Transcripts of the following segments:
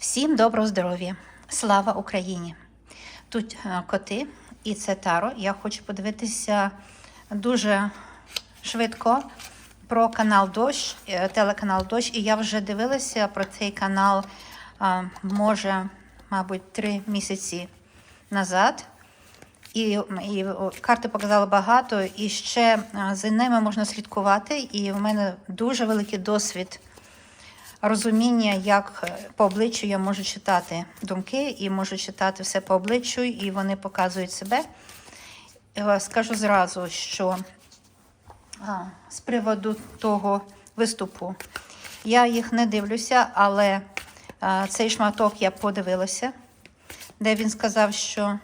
Всім доброго здоров'я! Слава Україні! Тут е, коти і це Таро. Я хочу подивитися дуже швидко про канал Дощ, е, телеканал Дощ. І я вже дивилася про цей канал, е, може, мабуть, три місяці назад. І, і карти показали багато, і ще за ними можна слідкувати. І в мене дуже великий досвід розуміння, як е, по обличчю я можу читати думки і можу читати все по обличчю, і вони показують себе. Е, Скажу зразу, що а, з приводу того виступу я їх не дивлюся, але а, цей шматок я подивилася, де він сказав, що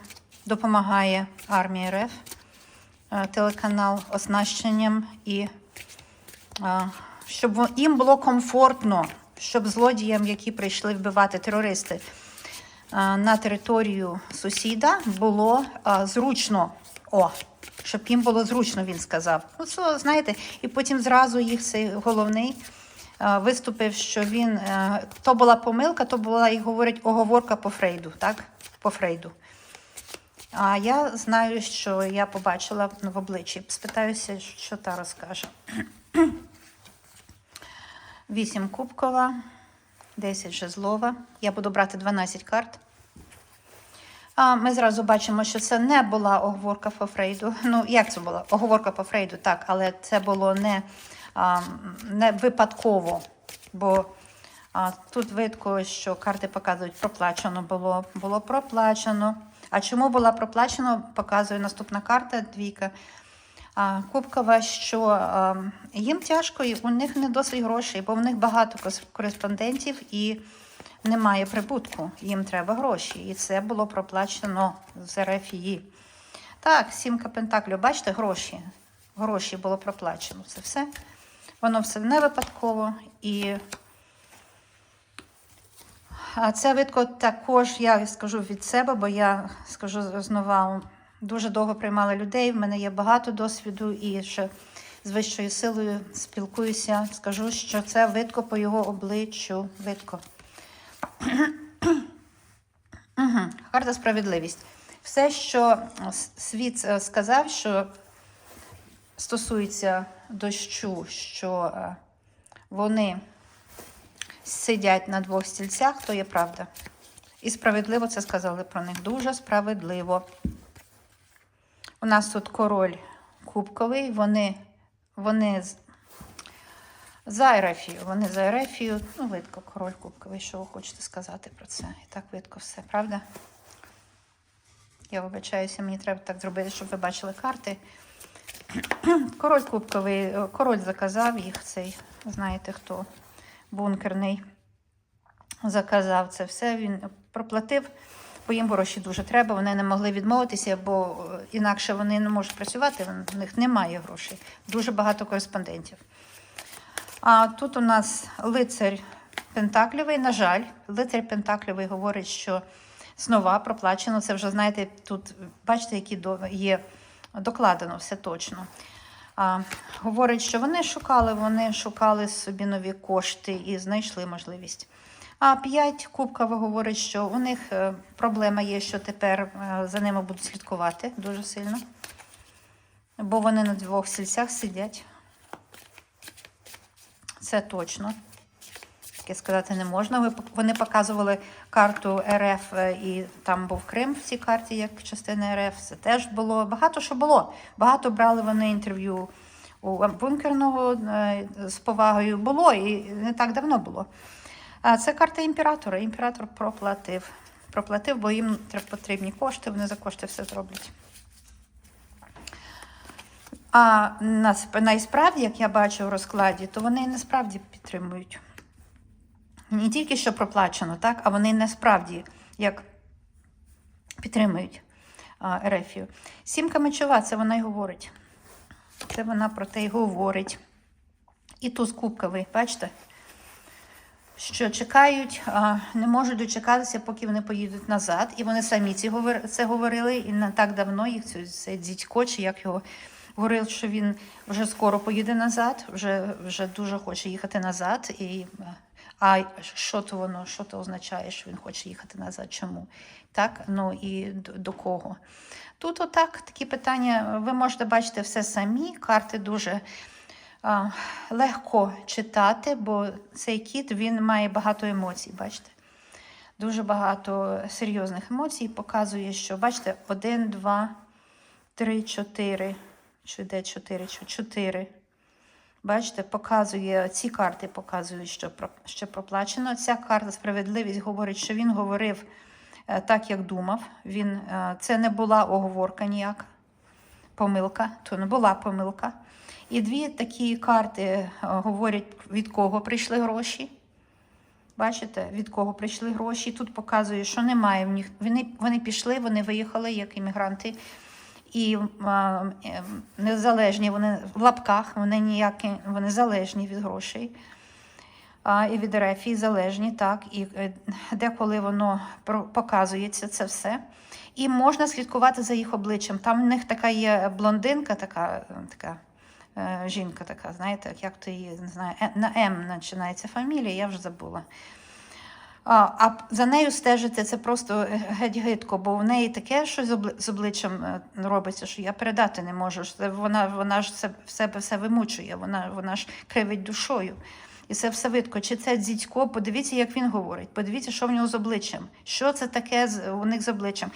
допомагає армії РФ, а, телеканал оснащенням і а, щоб їм було комфортно, щоб злодіям, які прийшли вбивати терористи на територію сусіда, було зручно. О, щоб їм було зручно, він сказав. Ну, це, знаєте, і потім зразу їх цей головний виступив, що він е, то була помилка, то була, як говорять, оговорка по Фрейду, так? По Фрейду. А я знаю, що я побачила в обличчі. Спитаюся, що та розкаже. 8 кубкова, 10 жезлова. Я буду брати 12 карт. А ми зразу бачимо, що це не була оговорка по Фрейду. Ну, як це була? Оговорка по Фрейду, так, але це було не, а, не випадково. Бо а, тут видко, що карти показують проплачено було. Було проплачено. А чому була проплачено, показує наступна карта, двійка. Кубкова, що їм тяжко, і у них не досить грошей, бо в них багато кореспондентів і немає прибутку. Їм треба гроші. І це було проплачено з РФІ. Так, сімка пентаклів, бачите, гроші. Гроші було проплачено. Це все. Воно все не випадково. І це видко також, я скажу від себе, бо я скажу знову, дуже довго приймала людей. В мене є багато досвіду і ще з вищою силою спілкуюся. Скажу, що це видко по його обличчю. Видко. Угу. Справедливість. Все, що світ е, сказав, що стосується дощу, що е, вони сидять на двох стільцях, то є правда. І справедливо це сказали про них. Дуже справедливо. У нас тут король кубковий, вони, вони з- за Вони за Ерефію. Ну, видко, король кубковий. Що ви хочете сказати про це? І так видко все, правда? Я вибачаюся, мені треба так зробити, щоб ви бачили карти. Король кубковий, е, король заказав їх, цей, знаєте хто, бункерний. Заказав це все. Він проплатив, бо їм гроші дуже треба. Вони не могли відмовитися, бо е, інакше вони не можуть працювати, в них немає грошей. Дуже багато кореспондентів. А тут у нас лицар Пентаклівий, на жаль, лицар Пентаклівий говорить, що снова проплачено. Це вже, знаєте, тут, бачите, які є докладено все точно. А, говорить, що вони шукали, вони шукали собі нові кошти і знайшли можливість. А п'ять кубкова говорить, що у них е, проблема є, що тепер е, за ними будуть слідкувати дуже сильно, бо вони на двох сільцях сидять. Це точно. Таке сказати не можна. Вони показували карту РФ е, і там був Крим в цій карті, як частина РФ. Це теж було. Багато що було. Багато брали вони інтерв'ю у бункерного з повагою. Було і не так давно було. А це карта імператора. Імператор проплатив. Проплатив, бо їм потрібні кошти, вони за кошти все зроблять. А нас- насправді, як я бачу в розкладі, то вони насправді підтримують. Не тільки що проплачено, так, а вони насправді як підтримують Ерефію. Сімка мечова, це вона й говорить. Це вона про те й говорить. І туз кубковий, бачите? Що чекають, не можуть дочекатися, поки вони поїдуть назад. І вони самі ці це говорили, і не так давно їх цей дідько, чи як його говорив, що він вже скоро поїде назад, вже, вже дуже хоче їхати назад. І, А що то воно, що то означає, що він хоче їхати назад? Чому? Так, ну і до, до кого? Тут отак такі питання. Ви можете бачити все самі. Карти дуже легко читати, бо цей кіт він має багато емоцій. Бачите? Дуже багато серйозних емоцій. Показує, що бачите, один, два, три, чотири. Чи де чотири? Чи чотири. Бачите, показує, ці карти показують, що, що проплачено. Ця карта справедливість говорить, що він говорив е, так, як думав. Він, е, це не була оговорка ніяка, помилка, то не була помилка. І дві такі карти е, говорять, від кого прийшли гроші. Бачите, від кого прийшли гроші. Тут показує, що немає в них. Вони, вони пішли, вони виїхали як іммігранти. І а, е, незалежні, вони в лапках, вони ніякі, вони залежні від грошей. А, і від РФ, і залежні, так. І е, деколи воно показується це все. І можна слідкувати за їх обличчям. Там в них така є блондинка, така, така жінка, така, знаєте, як то її не знаю, Е- на М починається фамілія, я вже забула. А, за нею стежити це просто геть гидко, бо в неї таке щось з обличчям е, робиться, що я передати не можу. Вона, вона ж в себе все вимучує, вона, вона ж кривить душою. І це все видко. Чи це дзідько? Подивіться, як він говорить. Подивіться, що в нього з обличчям. Що це таке у них з обличчям.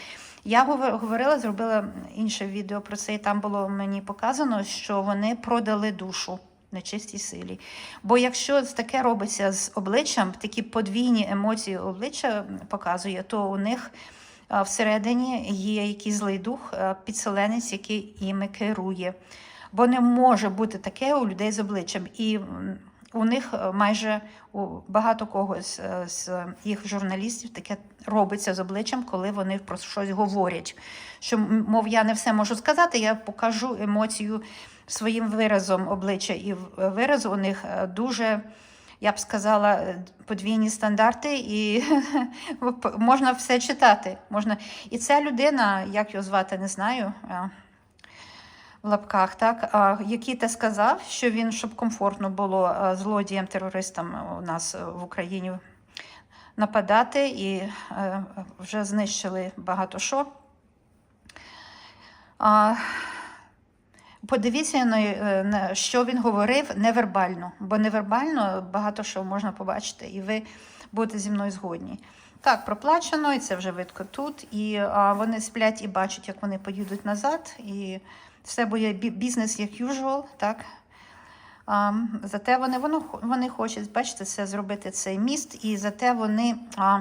Я говорила, зробила інше відео про це, і там було мені показано, що вони продали душу нечистій силі. Бо якщо таке робиться з обличчям, такі подвійні емоції обличчя показує, то у них всередині є якийсь злий дух, підселенець, який іми керує. Бо не може бути таке у людей з обличчям. І у них е, майже у багато кого з, е, з їх журналістів таке робиться з обличчям, коли вони про щось говорять. Що, мов, я не все можу сказати, я покажу емоцію своїм виразом обличчя. І в- вираз у них е, дуже, я б сказала, е, подвійні стандарти, і можна все читати. Можна... І ця людина, як його звати, не знаю. Е, В лапках, так, який те сказав, що він, щоб комфортно було злодіям, терористам у нас е, в Україні нападати, і е, вже знищили багато що. Подивіться, е, на що він говорив невербально, бо невербально багато що можна побачити, і ви будете зі мною згодні. Так, проплачено, і це вже видко тут. І а, вони сплять і бачать, як вони поїдуть назад. І все буде бізнес як usual, так. А, зате вони, воно, вони хочуть, бачите, це зробити цей міст, і зате вони а,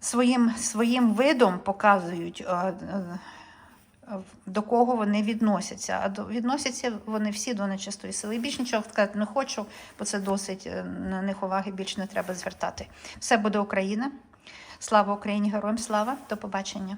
своїм, своїм видом показують. А, до кого вони відносяться. А до, відносяться вони всі до нечистої сили. І більш нічого сказати не хочу, бо це досить е, на них уваги більше не треба звертати. Все буде Україна. Слава Україні, героям слава, до побачення.